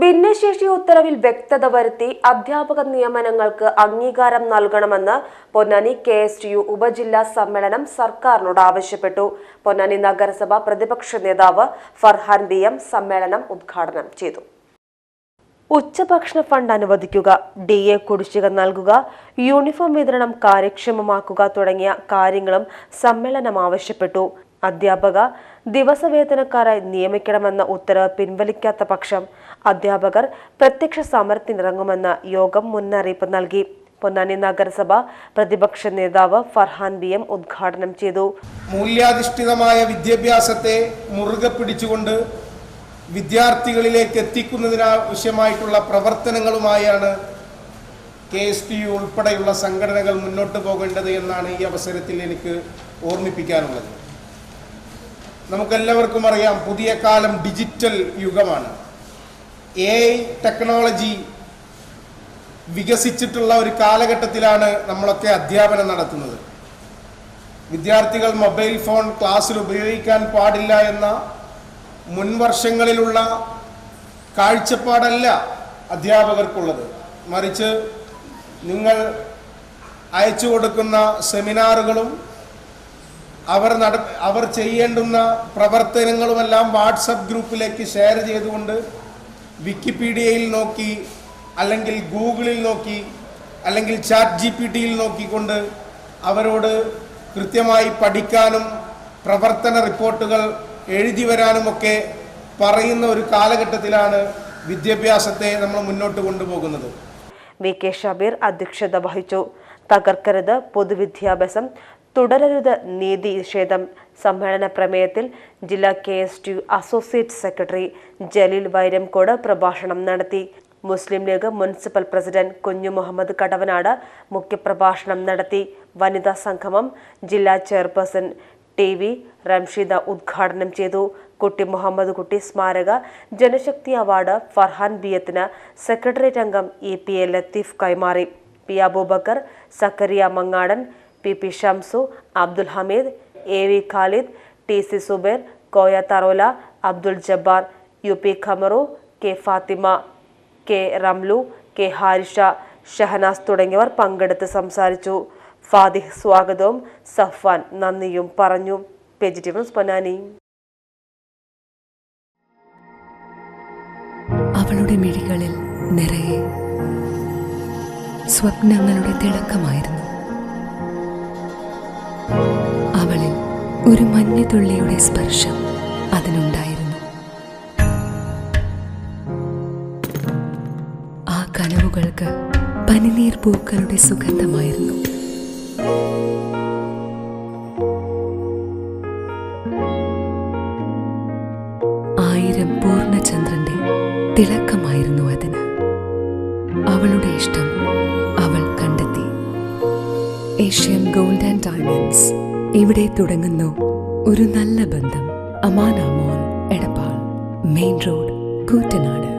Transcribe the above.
ഭിന്നശേഷി ഉത്തരവിൽ വ്യക്തത വരുത്തി അധ്യാപക നിയമനങ്ങൾക്ക് അംഗീകാരം നൽകണമെന്ന് പൊന്നാനി കെ എസ് യു ഉപജില്ലാ സമ്മേളനം സർക്കാരിനോട് ആവശ്യപ്പെട്ടു. പൊന്നാനി നഗരസഭ പ്രതിപക്ഷ നേതാവ് ഫർഹാൻ ബി എം സമ്മേളനം ഉദ്ഘാടനം ചെയ്തു. ഉച്ചഭക്ഷണ ഫണ്ട് അനുവദിക്കുക ഡി എ കുടിശ്ശിക നൽകുക യൂണിഫോം വിതരണം കാര്യക്ഷമമാക്കുക തുടങ്ങിയ കാര്യങ്ങളും സമ്മേളനം ആവശ്യപ്പെട്ടു. അധ്യാപക ദിവസവേതനക്കാരായി നിയമിക്കണമെന്ന ഉത്തരവ് പിൻവലിക്കാത്ത പക്ഷം അധ്യാപകർ പ്രത്യക്ഷ സമരത്തിനിറങ്ങുമെന്ന് യോഗം മുന്നറിയിപ്പ് നൽകി. പൊന്നാനി നഗരസഭ പ്രതിപക്ഷ നേതാവ് ഫർഹാൻ ബി എം ഉദ്ഘാടനം ചെയ്തു. മൂല്യാധിഷ്ഠിതമായ വിദ്യാഭ്യാസത്തെ മുറുകെ പിടിച്ചുകൊണ്ട് വിദ്യാർത്ഥികളിലേക്ക് എത്തിക്കുന്നതിനാവശ്യമായിട്ടുള്ള പ്രവർത്തനങ്ങളുമായാണ് കെ എസ് ടി യു ഉൾപ്പെടെയുള്ള സംഘടനകൾ മുന്നോട്ട് പോകേണ്ടത് എന്നാണ് ഈ അവസരത്തിൽ എനിക്ക് ഓർമ്മിപ്പിക്കാനുള്ളത്. നമുക്കെല്ലാവർക്കും അറിയാം പുതിയ കാലം ഡിജിറ്റൽ യുഗമാണ്. എ ഐ ടെക്നോളജി വികസിച്ചിട്ടുള്ള ഒരു കാലഘട്ടത്തിലാണ് നമ്മളൊക്കെ അധ്യാപനം നടത്തുന്നത്. വിദ്യാർത്ഥികൾ മൊബൈൽ ഫോൺ ക്ലാസ്സിൽ ഉപയോഗിക്കാൻ പാടില്ല എന്ന മുൻവർഷങ്ങളിലുള്ള കാഴ്ചപ്പാടല്ല അധ്യാപകർക്കുള്ളത്. മറിച്ച് നിങ്ങൾ അയച്ചു കൊടുക്കുന്ന സെമിനാറുകളും അവർ നട അവർ ചെയ്യേണ്ടുന്ന പ്രവർത്തനങ്ങളുമെല്ലാം വാട്സപ്പ് ഗ്രൂപ്പിലേക്ക് ഷെയർ ചെയ്തുകൊണ്ട് വിക്കിപീഡിയയിൽ നോക്കി അല്ലെങ്കിൽ ഗൂഗിളിൽ നോക്കി അല്ലെങ്കിൽ ചാറ്റ് ജി പി ടിയിൽ നോക്കിക്കൊണ്ട് അവരോട് കൃത്യമായി പഠിക്കാനും പ്രവർത്തന റിപ്പോർട്ടുകൾ എഴുതി വരാനുമൊക്കെ പറയുന്ന ഒരു കാലഘട്ടത്തിലാണ് വിദ്യാഭ്യാസത്തെ നമ്മൾ മുന്നോട്ട് കൊണ്ടുപോകുന്നത്. വി കെ ഷബീർ അധ്യക്ഷത വഹിച്ചു. തകർക്കരുത് പൊതുവിദ്യാഭ്യാസം തുടരരുത് നീതി നിഷേധം സമ്മേളന പ്രമേയത്തിൽ ജില്ലാ K S T associate secretary Jaleel Vairamkode പ്രഭാഷണം നടത്തി. മുസ്ലിം ലീഗ് മുനിസിപ്പൽ പ്രസിഡന്റ് കുഞ്ഞു മുഹമ്മദ് കടവനാട് മുഖ്യപ്രഭാഷണം നടത്തി. വനിതാ സംഗമം ജില്ലാ ചെയർപേഴ്സൺ ടി വി റംഷീദ ഉദ്ഘാടനം ചെയ്തു. കുട്ടി മുഹമ്മദ് കുട്ടി സ്മാരക ജനശക്തി അവാർഡ് ഫർഹാൻ ബിയത്തിന് സെക്രട്ടേറിയറ്റ് അംഗം ഇ പി എ ലത്തീഫ് കൈമാറി. P Aboobacker Zakariya Mangadan P P Shamsu Abdul Hameed A V Khalid T C Zubair Koya Tharola Abdul Jabbar U P Khamaru K Fathima K Ramlu K Harisha Shahanas തുടങ്ങിയവർ പങ്കെടുത്ത് സംസാരിച്ചു. ഫാദിഹ് സ്വാഗതവും സഫ്വാൻ നന്ദിയും പറഞ്ഞു. Vegetables Ponnani. അവളുടെ മിഴികളിൽ നിറയെ സ്വപ്നങ്ങളുടെ തിളക്കമായിരുന്നു. അവളിൽ ഒരു മഞ്ഞുതുള്ളിയുടെ സ്പർശം അതിനുണ്ടായിരുന്നു. ആ കനവുകൾക്ക് പനിനീർ പൂക്കളുടെ സുഗന്ധമായിരുന്നു. ആയിരം പൂർണചന്ദ്രന്റെ തിളക്കമായിരുന്നു ഏഷ്യൻ ഗോൾഡ് ആൻഡ് ഡയമണ്ട്സ്. ഇവിടെ തുടങ്ങുന്നു ഒരു നല്ല ബന്ധം. അമാനാമോൻ എടപ്പാൾ. Main road Koottanad.